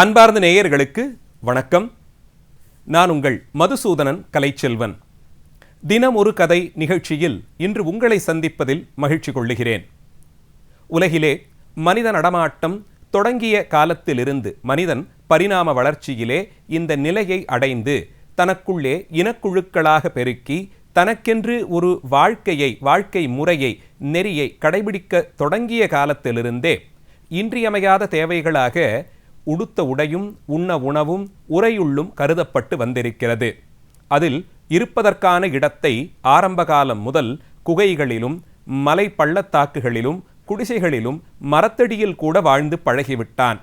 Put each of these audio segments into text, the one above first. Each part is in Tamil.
அன்பார்ந்த நேயர்களுக்கு வணக்கம். நான் உங்கள் மதுசூதனன் கலைச்செல்வன். தினம் ஒரு கதை நிகழ்ச்சியில் இன்று உங்களை சந்திப்பதில் மகிழ்ச்சி கொள்ளுகிறேன். உலகிலே மனித நடமாட்டம் தொடங்கிய காலத்திலிருந்து மனிதன் பரிணாம வளர்ச்சியிலே இந்த நிலையை அடைந்து தனக்குள்ளே இனக்குழுக்களாக பெருக்கி தனக்கென்று ஒரு வாழ்க்கையை வாழ்க்கை முறையை நெறியை கடைபிடிக்க தொடங்கிய காலத்திலிருந்தே இன்றியமையாத தேவைகளாக உடுத்த உடையும் உண்ண உணவும் உரையுள்ளும் கருதப்பட்டு வந்திருக்கிறது. அதில் இருப்பதற்கான இடத்தை ஆரம்பகாலம் முதல் குகைகளிலும் மலை பள்ளத்தாக்குகளிலும் குடிசைகளிலும் மரத்தடியில் கூட வாழ்ந்து பழகிவிட்டான்.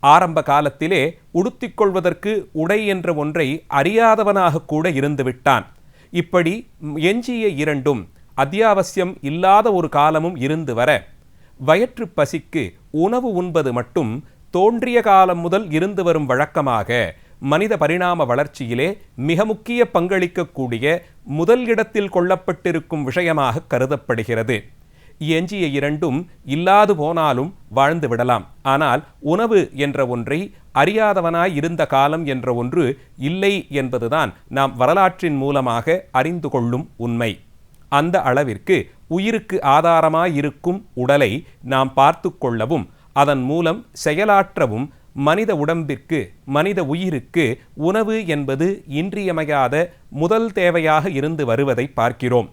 ஆரம்ப காலத்திலே உடுத்திக் கொள்வதற்கு உடை என்ற ஒன்றை அறியாதவனாக கூட இருந்து விட்டான். இப்படி எஞ்சிய இரண்டும் அத்தியாவசியம் இல்லாத ஒரு காலமும் இருந்து வர வயிற்று பசிக்கு உணவு உண்பது மட்டும் தோன்றிய காலம் முதல் இருந்து வரும் வழக்கமாக மனித பரிணாம வளர்ச்சியிலே மிக முக்கிய பங்களிக்கக்கூடிய முதல் இடத்தில் கொள்ளப்பட்டிருக்கும் விஷயமாக கருதப்படுகிறது. எஞ்சிய இரண்டும் இல்லாது போனாலும் வாழ்ந்து விடலாம். ஆனால் உணவு என்ற ஒன்றை அறியாதவனாய் இருந்த காலம் என்ற ஒன்று இல்லை என்பதுதான் நாம் வரலாற்றின் மூலமாக அறிந்து கொள்ளும் உண்மை. அந்த அளவிற்கு உயிருக்கு ஆதாரமாயிருக்கும் உடலை நாம் பார்த்து கொள்ளவும் அதன் மூலம் செயலாற்றவும் மனித உடம்பிற்கு மனித உயிருக்கு உணவு என்பது இன்றியமையாத முதல் தேவையாக இருந்து வருவதை பார்க்கிறோம்.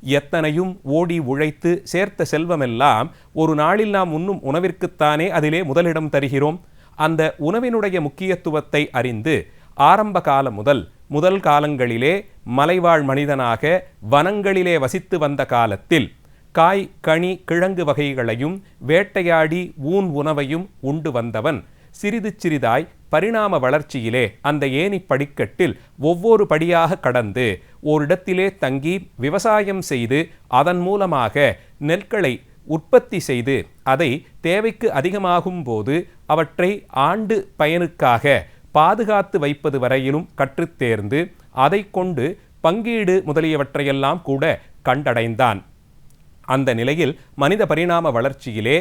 எத்தனையும் ஓடி உழைத்து சேர்த்த செல்வமெல்லாம் ஒரு நாளில் நாம் உண்ணும் உணவிற்குத்தானே அதிலே முதலிடம் தருகிறோம். அந்த உணவினுடைய முக்கியத்துவத்தை அறிந்து ஆரம்ப காலம் முதல் முதல் காலங்களிலே மலைவாழ் மனிதனாக வனங்களிலே வசித்து வந்த காலத்தில் காய் கனி கிழங்கு வகைகளையும் வேட்டையாடி ஊன் உணவையும் உண்டு வந்தவன். சிறிது சிறிதாய் பரிணாம வளர்ச்சியிலே அந்த ஏணி படிக்கட்டில் ஒவ்வொரு படியாக கடந்து ஓரிடத்திலே தங்கி விவசாயம் செய்து அதன் மூலமாக நெற்களை உற்பத்தி செய்து அதை தேவைக்கு அதிகமாகும் போது அவற்றை ஆண்டு பயனுக்காக பாதுகாத்து வைப்பது வரையிலும் கற்றுத் தேர்ந்து அதை கொண்டு பங்கீடு முதலியவற்றையெல்லாம் கூட கண்டடைந்தான். அந்த நிலையில் மனித பரிணாம வளர்ச்சியிலே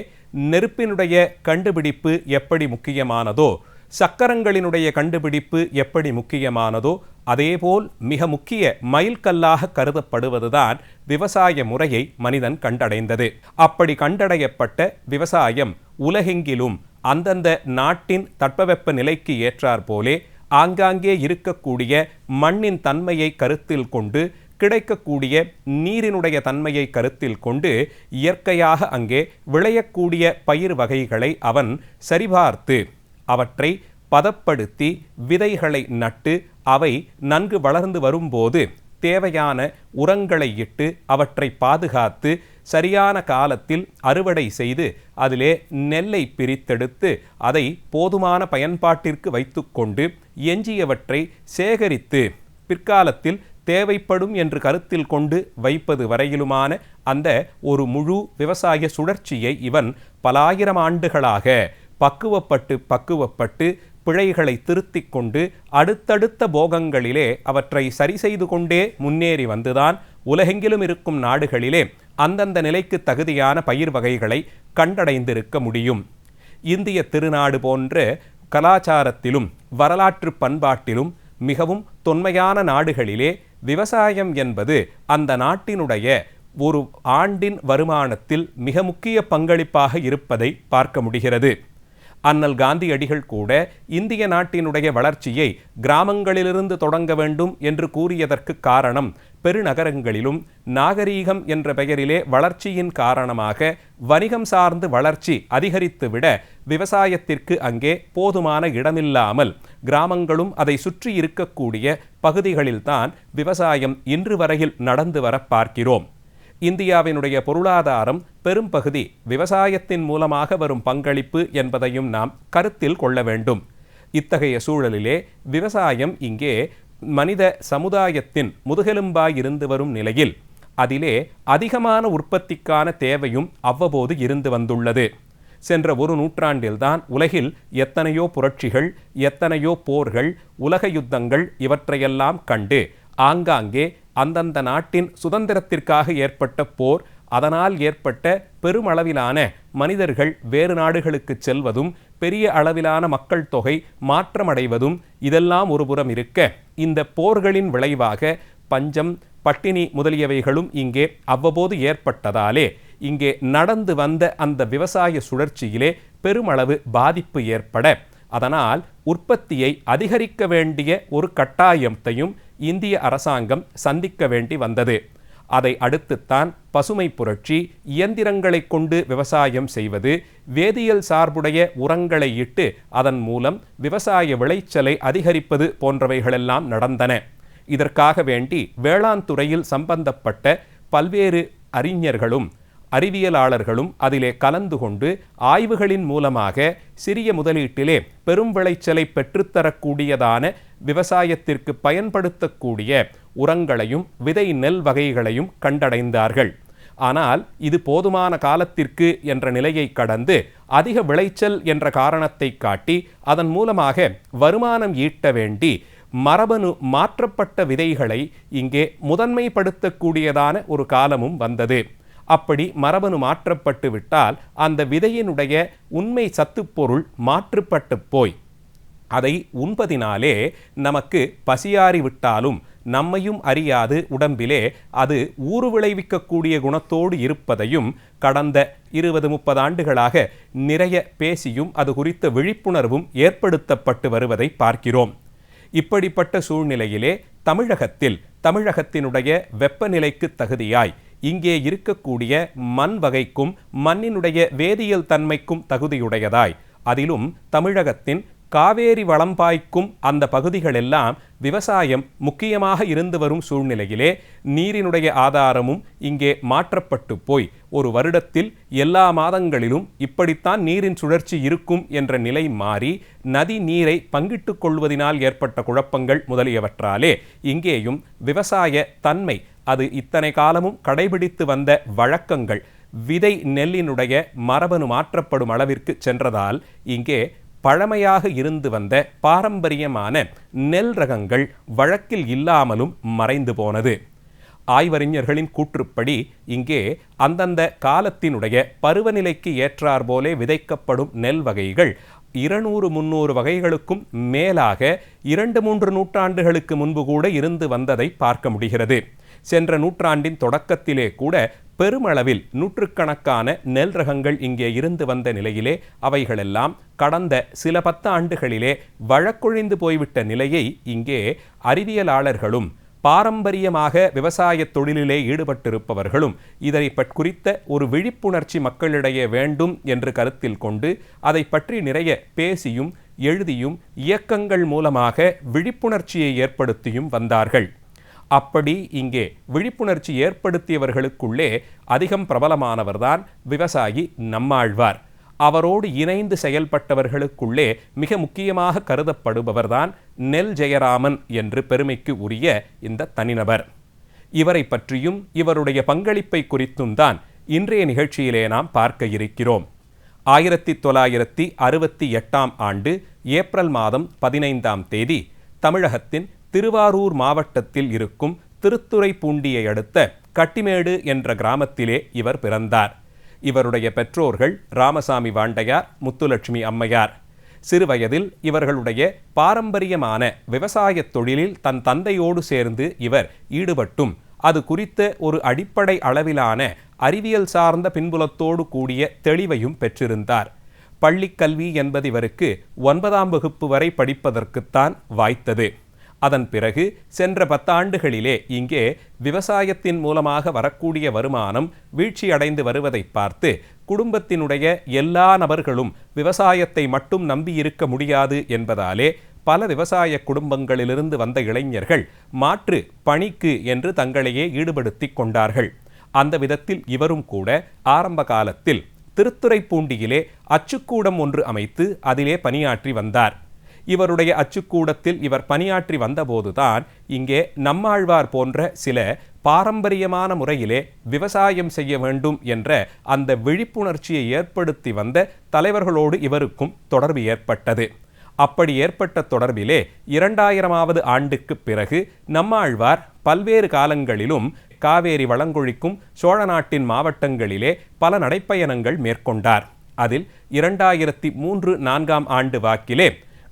நெருப்பினுடைய கண்டுபிடிப்பு எப்படி முக்கியமானதோ சக்கரங்களினுடைய கண்டுபிடிப்பு எப்படி முக்கியமானதோ அதேபோல் மிக முக்கிய மைல்கல்லாக கருதப்படுவதுதான் விவசாய முறையை மனிதன் கண்டடைந்தது. அப்படி கண்டடையப்பட்ட விவசாயம் உலகெங்கிலும் அந்தந்த நாட்டின் தட்பவெப்ப நிலைக்கு ஏற்றாற்போலே ஆங்காங்கே இருக்கக்கூடிய மண்ணின் தன்மையை கருத்தில் கொண்டு கிடைக்கக்கூடிய நீரினுடைய தன்மையை கருத்தில் கொண்டு இயற்கையாக அங்கே விளையக்கூடிய பயிர் வகைகளை அவன் சரிபார்த்து அவற்றை பதப்படுத்தி விதைகளை நட்டு அவை நன்கு வளர்ந்து வரும்போது தேவையான உரங்களை இட்டு அவற்றை பாதுகாத்து சரியான காலத்தில் அறுவடை செய்து அதிலே நெல்லை பிரித்தெடுத்து அதை போதுமான பயன்பாட்டிற்கு வைத்துக்கொண்டு எஞ்சியவற்றை சேகரித்து பிற்காலத்தில் தேவைப்படும் என்று கருத்தில் கொண்டு வைப்பது வரையிலுமான அந்த ஒரு முழு விவசாய சுழற்சியை இவன் பலாயிரம் ஆண்டுகளாக பக்குவப்பட்டு பக்குவப்பட்டு பிழைகளை திருத்திக் கொண்டு அடுத்தடுத்த போகங்களிலே அவற்றை சரி செய்து கொண்டே முன்னேறி வந்துதான் உலகெங்கிலும் இருக்கும் நாடுகளிலே அந்தந்த நிலைக்கு தகுதியான பயிர் வகைகளை கண்டடைந்திருக்க முடியும். இந்திய திருநாடு போன்ற கலாச்சாரத்திலும் வரலாற்று பண்பாட்டிலும் மிகவும் தொன்மையான நாடுகளிலே விவசாயம் என்பது அந்த நாட்டினுடைய ஒரு ஆண்டின் வருமானத்தில் மிக முக்கிய பங்களிப்பாக இருப்பதை பார்க்க முடிகிறது. அண்ணல் காந்தியடிகள் கூட இந்திய நாட்டினுடைய வளர்ச்சியை கிராமங்களிலிருந்து தொடங்க வேண்டும் என்று கூறியதற்கு காரணம் பெருநகரங்களிலும் நாகரீகம் என்ற பெயரிலே வளர்ச்சியின் காரணமாக வணிகம் சார்ந்து வளர்ச்சி அதிகரித்துவிட விவசாயத்திற்கு அங்கே போதுமான இடமில்லாமல் கிராமங்களும் அதை சுற்றி இருக்கக்கூடிய பகுதிகளில்தான் விவசாயம் இன்று வரையில் நடந்து வர பார்க்கிறோம். இந்தியாவினுடைய பொருளாதாரம் பெரும் பகுதி விவசாயத்தின் மூலமாக வரும் பங்களிப்பு என்பதையும் நாம் கருத்தில் கொள்ள வேண்டும். இத்தகைய சூழலிலே விவசாயம் இங்கே மனித சமுதாயத்தின் முதுகெலும்பாய் இருந்து வரும் நிலையில் அதிலே அதிகமான உற்பத்திக்கான தேவையும் அவ்வப்போது இருந்து வந்துள்ளது. சென்ற ஒரு நூற்றாண்டில்தான் உலகில் எத்தனையோ புரட்சிகள் எத்தனையோ போர்கள் உலக யுத்தங்கள் இவற்றையெல்லாம் கண்டு ஆங்காங்கே அந்தந்த நாட்டின் சுதந்திரத்திற்காக ஏற்பட்ட போர் அதனால் ஏற்பட்ட பெருமளவிலான மனிதர்கள் வேறு நாடுகளுக்கு செல்வதும் பெரிய அளவிலான மக்கள் தொகை மாற்றமடைவதும் இதெல்லாம் ஒருபுறம் இருக்க இந்த போர்களின் விளைவாக பஞ்சம் பட்டினி முதலியவைகளும் இங்கே அவ்வப்போது ஏற்பட்டதாலே இங்கே நடந்து வந்த அந்த விவசாய சுழற்சியிலே பெருமளவு பாதிப்பு ஏற்பட அதனால் உற்பத்தியை அதிகரிக்க வேண்டிய ஒரு கட்டாயத்தையும் இந்திய அரசாங்கம் சந்திக்க வேண்டி வந்தது. அதை அடுத்துத்தான் பசுமை புரட்சி இயந்திரங்களை கொண்டு விவசாயம் செய்வது வேதியியல் சார்புடைய உரங்களை இட்டு அதன் மூலம் விவசாய விளைச்சலை அதிகரிப்பது போன்றவைகளெல்லாம் நடந்தன. இதற்காக வேண்டி வேளாண் துறையில் சம்பந்தப்பட்ட பல்வேறு அறிஞர்களும் அறிவியலாளர்களும் அதிலே கலந்து கொண்டு ஆய்வுகளின் மூலமாக சிறிய முதலீட்டிலே பெரும் விளைச்சலை பெற்றுத்தரக்கூடியதான விவசாயத்திற்கு பயன்படுத்தக்கூடிய உரங்களையும் விதை நெல் வகைகளையும் கண்டடைந்தார்கள். ஆனால் இது போதுமான காலத்திற்கு என்ற நிலையை கடந்து அதிக விளைச்சல் என்ற காரணத்தை காட்டி அதன் மூலமாக வருமானம் ஈட்ட வேண்டி மரபணு மாற்றப்பட்ட விதைகளை இங்கே முதன்மைப்படுத்தக்கூடியதான ஒரு காலமும் வந்தது. அப்படி மரபணு மாற்றப்பட்டு விட்டால் அந்த விதையினுடைய உண்மை சத்துப்பொருள் மாற்றுப்பட்டு போய் அதை உண்பதினாலே நமக்கு பசியாறி விட்டாலும் நம்மையும் அறியாது உடம்பிலே. அது ஊறு விளைவிக்கக்கூடிய குணத்தோடு இருப்பதையும் கடந்த இருபது முப்பது ஆண்டுகளாக நிறைய பேசியும் அது குறித்த விழிப்புணர்வும் ஏற்படுத்தப்பட்டு வருவதை பார்க்கிறோம். இப்படிப்பட்ட சூழ்நிலையிலே தமிழகத்தில் தமிழகத்தினுடைய வெப்பநிலைக்கு தகுதியாய் இங்கே இருக்கக்கூடிய மண் வகைக்கும் மண்ணினுடைய வேதியியல் தன்மைக்கும் தகுதியுடையதாய் அதிலும் தமிழகத்தின் காவேரி வளம் பாய்க்கும் அந்த பகுதிகளெல்லாம் விவசாயம் முக்கியமாக இருந்து வரும் சூழ்நிலையிலே நீரினுடைய ஆதாரமும் இங்கே மாற்றப்பட்டு போய் ஒரு வருடத்தில் எல்லா மாதங்களிலும் இப்படித்தான் நீரின் சுழற்சி இருக்கும் என்ற நிலை மாறி நதி நீரை பங்கிட்டுக் கொள்வதனால் ஏற்பட்ட குழப்பங்கள் முதலியவற்றாலே இங்கேயும் விவசாய தன்மை அது இத்தனை காலமும் கடைபிடித்து வந்த வழக்கங்கள் விதை நெல்லினுடைய மரபணு மாற்றப்படும் அளவிற்கு சென்றதால் இங்கே பழமையாக இருந்து வந்த பாரம்பரியமான நெல் ரகங்கள் வழக்கில் இல்லாமலும் மறைந்து போனது. ஆய்வறிஞர்களின் கூற்றுப்படி இங்கே அந்தந்த காலத்தினுடைய பருவநிலைக்கு ஏற்றார் போலே விதைக்கப்படும் நெல் வகைகள் இருநூறு முன்னூறு வகைகளுக்கும் மேலாக இரண்டு மூன்று நூற்றாண்டுகளுக்கு முன்பு கூட இருந்து வந்ததை பார்க்க முடிகிறது. சென்ற நூற்றாண்டின் தொடக்கத்திலே கூட பெருமளவில் நூற்றுக்கணக்கான நெல் ரகங்கள் இங்கே இருந்து வந்த நிலையிலே அவைகளெல்லாம் கடந்த சில பத்து ஆண்டுகளிலே வழக்கொழிந்து போய்விட்ட நிலையை இங்கே அறிவியலாளர்களும் பாரம்பரியமாக விவசாய தொழிலிலே ஈடுபட்டிருப்பவர்களும் இதை குறித்த ஒரு விழிப்புணர்ச்சி மக்களிடையே வேண்டும் என்று கருத்தில் கொண்டு அதை பற்றி நிறைய பேசியும் எழுதியும் இயக்கங்கள் மூலமாக விழிப்புணர்ச்சியை ஏற்படுத்தியும் வந்தார்கள். அப்படி இங்கே விழிப்புணர்ச்சி ஏற்படுத்தியவர்களுக்குள்ளே அதிகம் பிரபலமானவர்தான் விவசாயி நம்மாழ்வார். அவரோடு இணைந்து செயல்பட்டவர்களுக்குள்ளே மிக முக்கியமாக கருதப்படுபவர்தான் நெல் ஜெயராமன் என்று பெருமைக்கு உரிய இந்த தனிநபர். இவரை பற்றியும் இவருடைய பங்களிப்பை குறித்தும் தான் இன்றைய நிகழ்ச்சியிலே நாம் பார்க்க இருக்கிறோம். ஆயிரத்தி தொள்ளாயிரத்தி அறுபத்தி எட்டாம் ஆண்டு ஏப்ரல் மாதம் பதினைந்தாம் தேதி தமிழகத்தின் திருவாரூர் மாவட்டத்தில் இருக்கும் திருத்துறைப்பூண்டியை அடுத்த கட்டிமேடு என்ற கிராமத்திலே இவர் பிறந்தார். இவருடைய பெற்றோர்கள் ராமசாமி வாண்டையார் முத்துலட்சுமி அம்மையார். சிறுவயதில் இவர்களுடைய பாரம்பரியமான விவசாயத் தொழிலில் தன் தந்தையோடு சேர்ந்து இவர் ஈடுபட்டும். அது குறித்த ஒரு அடிப்படை அளவிலான அறிவியல் சார்ந்த பின்புலத்தோடு கூடிய தெளிவையும் பெற்றிருந்தார். பள்ளிக்கல்வி என்பது இவருக்கு ஒன்பதாம் வகுப்பு வரை படிப்பதற்குத்தான் வாய்த்தது. அதன் பிறகு சென்ற பத்தாண்டுகளிலே இங்கே விவசாயத்தின் மூலமாக வரக்கூடிய வருமானம் வீழ்ச்சியடைந்து வருவதை பார்த்து குடும்பத்தினுடைய எல்லா நபர்களும் விவசாயத்தை மட்டும் நம்பியிருக்க முடியாது என்பதாலே பல விவசாய குடும்பங்களிலிருந்து வந்த இளைஞர்கள் மாற்று பணிக்கு என்று தங்களையே ஈடுபடுத்தி கொண்டார்கள். அந்த விதத்தில் இவரும் கூட ஆரம்ப காலத்தில் திருத்துறைப்பூண்டியிலே அச்சுக்கூடம் ஒன்று அமைத்து அதிலே பணியாற்றி வந்தார். இவருடைய அச்சுக்கூடத்தில் இவர் பணியாற்றி வந்தபோதுதான் இங்கே நம்மாழ்வார் போன்ற சில பாரம்பரியமான முறையிலே விவசாயம் செய்ய வேண்டும் என்ற அந்த விழிப்புணர்ச்சியை ஏற்படுத்தி வந்த தலைவர்களோடு இவருக்கும் தொடர்பு ஏற்பட்டது. அப்படி ஏற்பட்ட தொடர்பிலே இரண்டாயிரமாவது ஆண்டுக்கு பிறகு நம்மாழ்வார் பல்வேறு காலங்களிலும் காவேரி வளங்கொழிக்கும் சோழ நாட்டின் மாவட்டங்களிலே பல நடைப்பயணங்கள் மேற்கொண்டார். அதில் இரண்டாயிரத்தி மூன்று நான்காம் ஆண்டு வாக்கிலே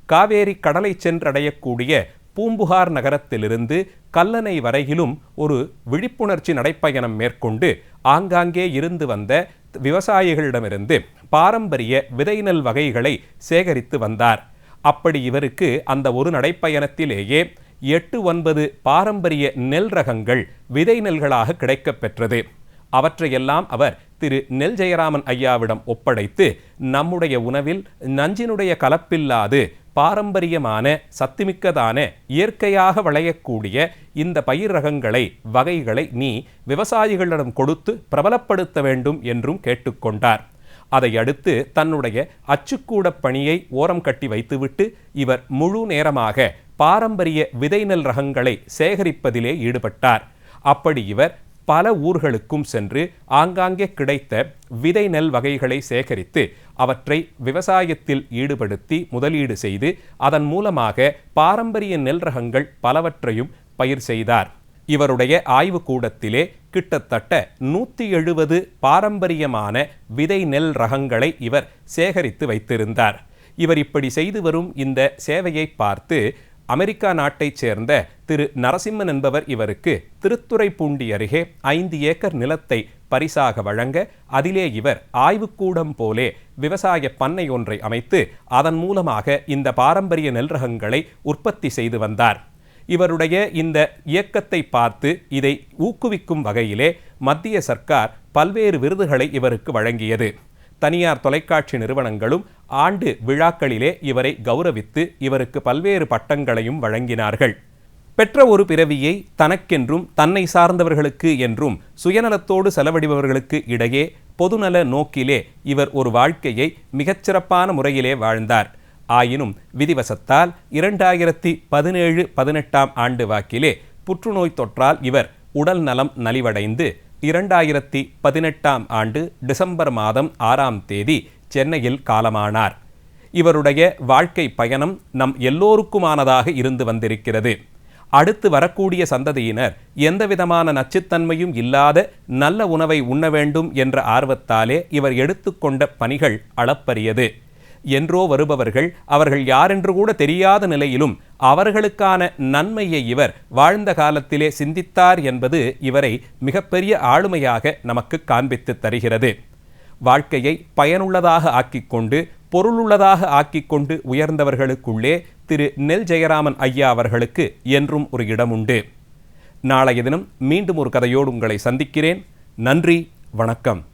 காவேரி கடலை சென்றடையக்கூடிய பூம்புகார் நகரத்திலிருந்து கல்லணை வரையிலும் ஒரு விழிப்புணர்ச்சி நடைப்பயணம் மேற்கொண்டு ஆங்காங்கே இருந்து வந்த விவசாயிகளிடமிருந்து பாரம்பரிய விதை நெல் வகைகளை சேகரித்து வந்தார். அப்படி இவருக்கு அந்த ஒரு நடைப்பயணத்திலேயே எட்டு ஒன்பது பாரம்பரிய நெல் ரகங்கள் விதை நெல்களாக கிடைக்கப் பெற்றது. அவற்றையெல்லாம் அவர் திரு நெல் ஜெயராமன் ஐயாவிடம் ஒப்படைத்து நம்முடைய உணவில் நஞ்சினுடைய கலப்பில்லாது பாரம்பரியமான சத்துமிக்கதான இயற்கையாக விளையக்கூடிய இந்த பயிர் ரகங்களை வகைகளை நீ விவசாயிகளிடம் கொடுத்து பிரபலப்படுத்த வேண்டும் என்றும் கேட்டுக்கொண்டார். அதை அடுத்து தன்னுடைய அச்சுக்கூட பணியை ஓரம் கட்டி வைத்துவிட்டு இவர் முழு நேரமாக பாரம்பரிய விதை நெல் ரகங்களை சேகரிப்பதிலே ஈடுபட்டார். அப்படி இவர் பல ஊர்களுக்கும் சென்று ஆங்காங்கே கிடைத்த விதை நெல் வகைகளை சேகரித்து அவற்றை விவசாயத்தில் ஈடுபடுத்தி முதலீடு செய்து அதன் மூலமாக பாரம்பரிய நெல் ரகங்கள் பலவற்றையும் பயிர் செய்தார். இவருடைய ஆய்வு கூடத்திலே கிட்டத்தட்ட நூற்றி எழுபது பாரம்பரியமான விதை நெல் ரகங்களை இவர் சேகரித்து வைத்திருந்தார். இவர் இப்படி செய்து வரும் இந்த சேவையை பார்த்து அமெரிக்கா நாட்டைச் சேர்ந்த திரு நரசிம்மன் என்பவர் இவருக்கு திருத்துறைப்பூண்டி அருகே ஐந்து ஏக்கர் நிலத்தை பரிசாக வழங்க அதிலே இவர் ஆய்வுக்கூடம் போலே விவசாய பண்ணை ஒன்றை அமைத்து அதன் மூலமாக இந்த பாரம்பரிய நெல் ரகங்களை உற்பத்தி செய்து வந்தார். இவருடைய இந்த இயக்கத்தை பார்த்து இதை ஊக்குவிக்கும் வகையிலே மத்திய சர்க்கார் பல்வேறு விருதுகளை இவருக்கு வழங்கியது. தனியார் தொலைக்காட்சி நிறுவனங்களும் ஆண்டு விழாக்களிலே இவரை கௌரவித்து இவருக்கு பல்வேறு பட்டங்களையும் வழங்கினார்கள். பெற்ற ஒரு பிறவியை தனக்கென்றும் தன்னை சார்ந்தவர்களுக்கு என்றும் சுயநலத்தோடு செலவழிபவர்களுக்கு இடையே பொதுநல நோக்கிலே இவர் ஒரு வாழ்க்கையை மிகச்சிறப்பான முறையிலே வாழ்ந்தார். ஆயினும் விதிவசத்தால் இரண்டாயிரத்தி பதினேழு பதினெட்டாம் ஆண்டு வாக்கிலே புற்றுநோய் தொற்றால் இவர் உடல் நலம் நலிவடைந்து இரண்டாயிரத்தி பதினெட்டாம் ஆண்டு டிசம்பர் மாதம் ஆறாம் தேதி சென்னையில் காலமானார். இவருடைய வாழ்க்கை பயணம் நம் எல்லோருக்குமானதாக இருந்து வந்திருக்கிறது. அடுத்து வரக்கூடிய சந்ததியினர் எந்தவிதமான நச்சுத்தன்மையும் இல்லாத நல்ல உணவை உண்ண வேண்டும் என்ற ஆர்வத்தாலே இவர் எடுத்துக்கொண்ட பணிகள் அளப்பரியது. என்றோ வருபவர்கள் அவர்கள் யாரென்று கூட தெரியாத நிலையிலும் அவர்களுக்கான நன்மையை இவர் வாழ்ந்த காலத்திலே சிந்தித்தார் என்பது இவரை மிகப்பெரிய ஆளுமையாக நமக்கு காண்பித்து தருகிறது. வாழ்க்கையை பயனுள்ளதாக ஆக்கிக்கொண்டு பொருளுள்ளதாக ஆக்கிக்கொண்டு உயர்ந்தவர்களுக்குள்ளே திரு நெல் ஜெயராமன் ஐயா அவர்களுக்கு என்றும் ஒரு இடம் உண்டு நாளைய தினம் மீண்டும் ஒரு கதையோடு உங்களை சந்திக்கிறேன். நன்றி வணக்கம்.